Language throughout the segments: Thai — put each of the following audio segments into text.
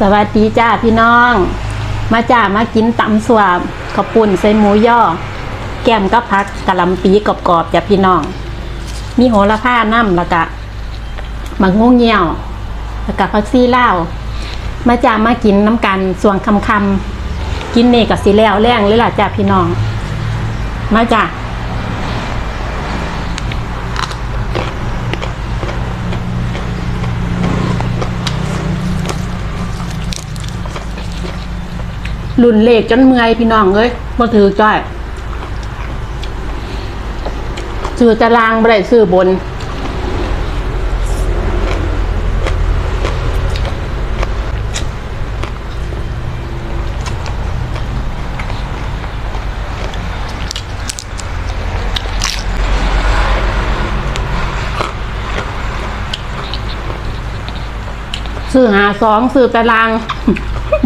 สวัสดีจ้าพี่น้อง มาจ้ามากินตำสวาบขอบปุ่นใส่หมูย่อ แก้มกับพักกะลำปีกรอบๆจ้ะพี่น้อง มีโหระพาน้ำแล้วก็มังงงเงี่ยวแล้วก็ผักซี่เลามาจ้ามากินน้ำกันส่วงคำคำกินเนกับสีแล้วแรงเลยล่ะจ้าพี่น้อง มาจ้า รุ่นเลขจนเมื่อยพี่น้องเอ้ยบ่ถือจ้อยซื้อตารางบ่ได้ซื้อบนซื้อหาสองซื้อตาราง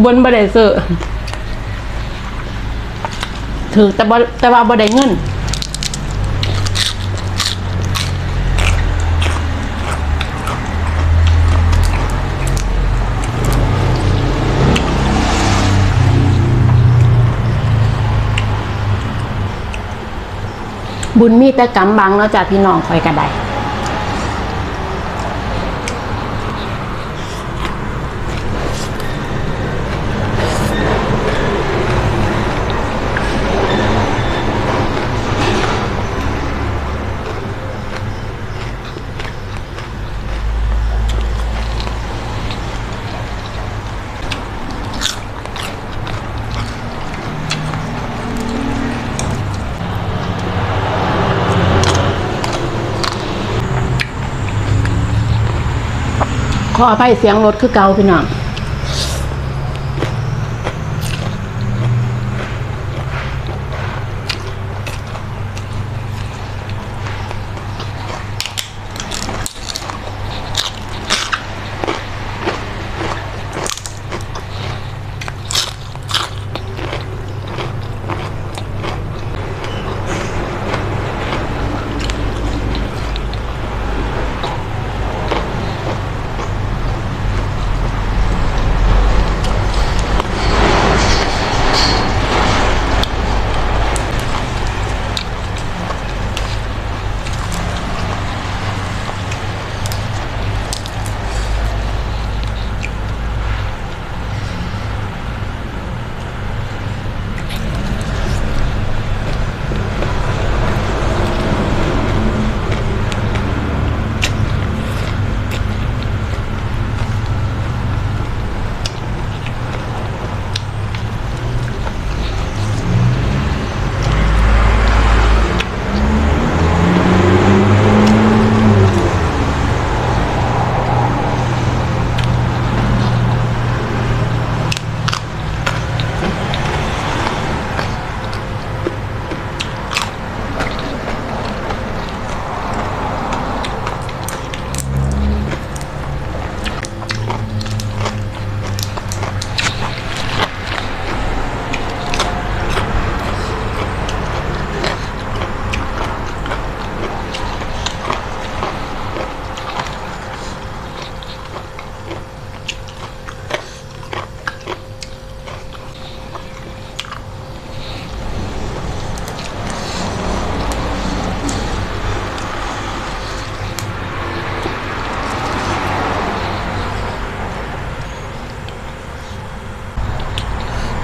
บนบ่ได้ซื้อ ถือแต่บ่แต่ว่าบ่ได้เงินบุญมีแต่กำบังเนาะจากพี่น้องคอยกระได ขออภัยเสียงรถคือเก่าพี่น้อง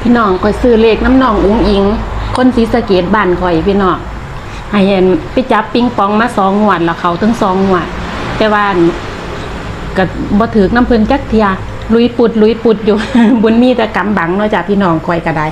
พี่น้องคอยซื้อเลขน้ำนองอุ้งอิง คนสีสะเกดบ้านคอยพี่น้องไอเห็นไปจับปิงปองมาสองงวดแล้วเขาทั้งสองงวด แต่ว่ากับบ่ถือน้ำเพลินจักเทียลุยปุดลุยปุดอยู่ บุญมีแต่กำบังเนาะจ้ะพี่น้องคอยก็ได้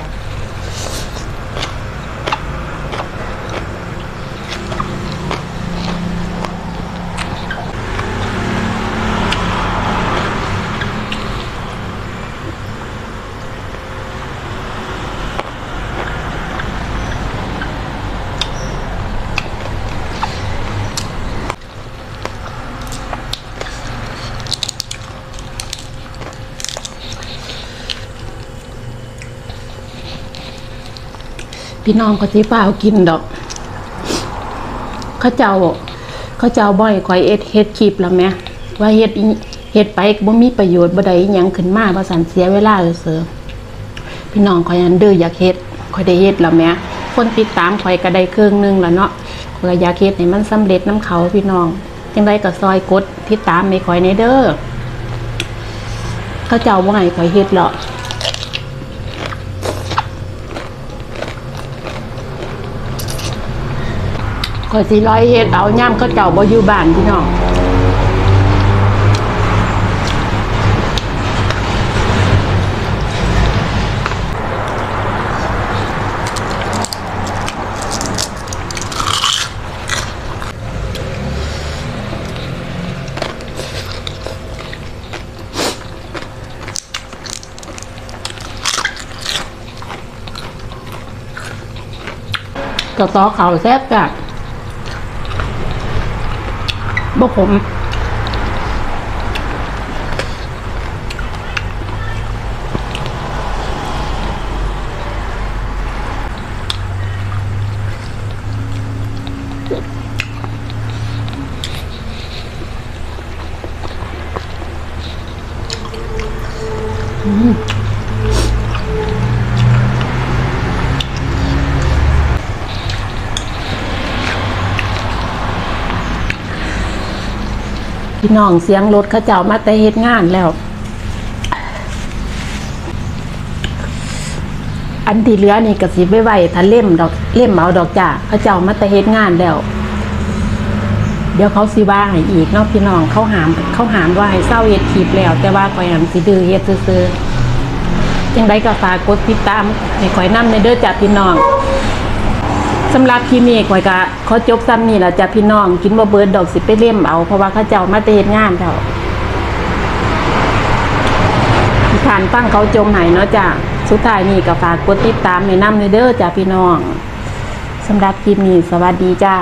พี่น้องก็สิฟ้ากินดอก เขาเจ้า เขาเจ้าบ่อยคอยเอ็ดเฮ็ดคลิปแล้วแม่ว่าเฮ็ดเฮ็ดไปก็บ่มีประโยชน์บ่ได้หยังขึ้นมาว่าสันเสียเวลาเสือพี่น้องขอยอันเด้ออยากเฮ็ดขอยได้เฮ็ดแล้วแม่คนติดตามข่อยก็ได้ครึ่องหนึงแล้วเนาะขอยก็อยากเฮ็ดให้มันสำเร็จนํเขาพี่น้องจังไดก็ซอยกดติดตามให้ข่อยในเด้อเขาเจ้าบ่ให้ข่อยเฮ็ดหรอ กข่อยสิร้อยเฮ็ดเอาย่ามเขาเจ้าบ่อยู่บ้านพี่น้องกระซอเขาแซ่บจ้ะ บอกผม พี่น้องเสียงรถเขาเจ้ามาแต่เฮ็ดงานแล้ว อันที่เหลือนี่ก็สิไปไว้ถ้าเล่มดอกเล่มเอาดอกจ้าเขาเจ้ามาแต่เฮ็ดงานแล้ว เดี๋ยวเขาสิว่าให้อีกเนาะพี่น้องเขาหามเขาหามว่าให้เศร้าเฮ็ดคลิปแล้ว แต่ว่าข่อยหันสิดื้อเฮ็ดซื่อๆจังไดก็ฝากกดติดตามให้ข่อยนำในเด้อจ้าพี่น้อง สำหรับคลิปนี้ข่อยก็ขอจบซ้ำนี่ล่ะจ้ะพี่น้องกินบ่เบิดดอกสิไปเล่มเอาเพราะว่าเขาเจ้ามาเตะงานแล้วทานตั้งเขาจมไหนเนาะจ้ะสุดท้ายนี่ก็ฝากกดติดตามในน้ำในเด้อจ้ะพี่น้องสำหรับคลิปนี้สวัสดีจ้า